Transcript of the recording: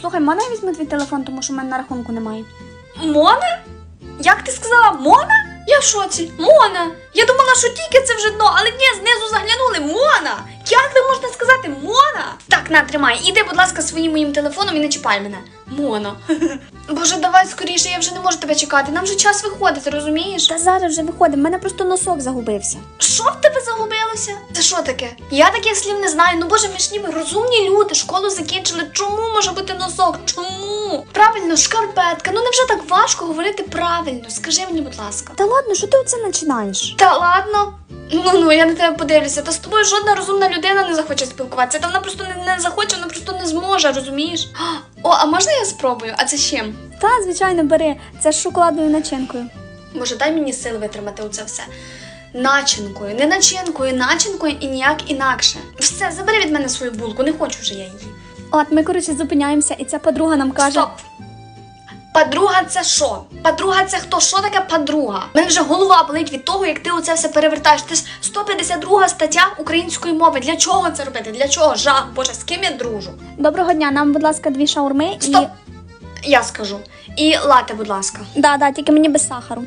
Слухай, можна я візьму твій телефон, тому що в мене на рахунку немає. Мона? Як ти сказала, Мона? Я в шоці. Мона. Я думала, що тільки це вже дно, але ні, знизу заглянули. Мона. Як ви можете сказати Мона? Так, на, тримай. Іди, будь ласка, своїм моїм телефоном і не чіпай мене. Мона. Боже, давай скоріше, я вже не можу тебе чекати. Нам вже час виходити, розумієш? Та зараз вже виходить, в мене просто носок загубився. Що в тебе? Це що таке? Я таких слів не знаю. Ну боже, ми ж ніби розумні люди, школу закінчили. Чому може бути носок? Чому? Правильно, шкарпетка. Ну невже так важко говорити правильно? Скажи мені, будь ласка. Та ладно, що ти оце починаєш? Та ладно. Ну ну я на тебе подивлюся. Та з тобою жодна розумна людина не захоче спілкуватися. Та вона просто не, не захоче, вона просто не зможе, розумієш? О, а можна я спробую? А це з чим? Та, звичайно, бери. Це з шоколадною начинкою. Може, дай мені сили витримати оце все. Начинкою, не начинкою, начинкою і ніяк інакше. Все, забери від мене свою булку, не хочу вже я її. От ми, коротше, зупиняємося, і ця подруга нам каже. Стоп! Подруга це що? Подруга це хто? Що таке подруга? У мене вже голова болить від того, як ти оце все перевертаєш. Це ж 152 стаття української мови. Для чого це робити? Для чого? Жах, боже, з ким я дружу? Доброго дня, нам, будь ласка, дві шаурми Стоп! і. Я скажу. І лате, будь ласка. Да, да, тільки мені без сахару.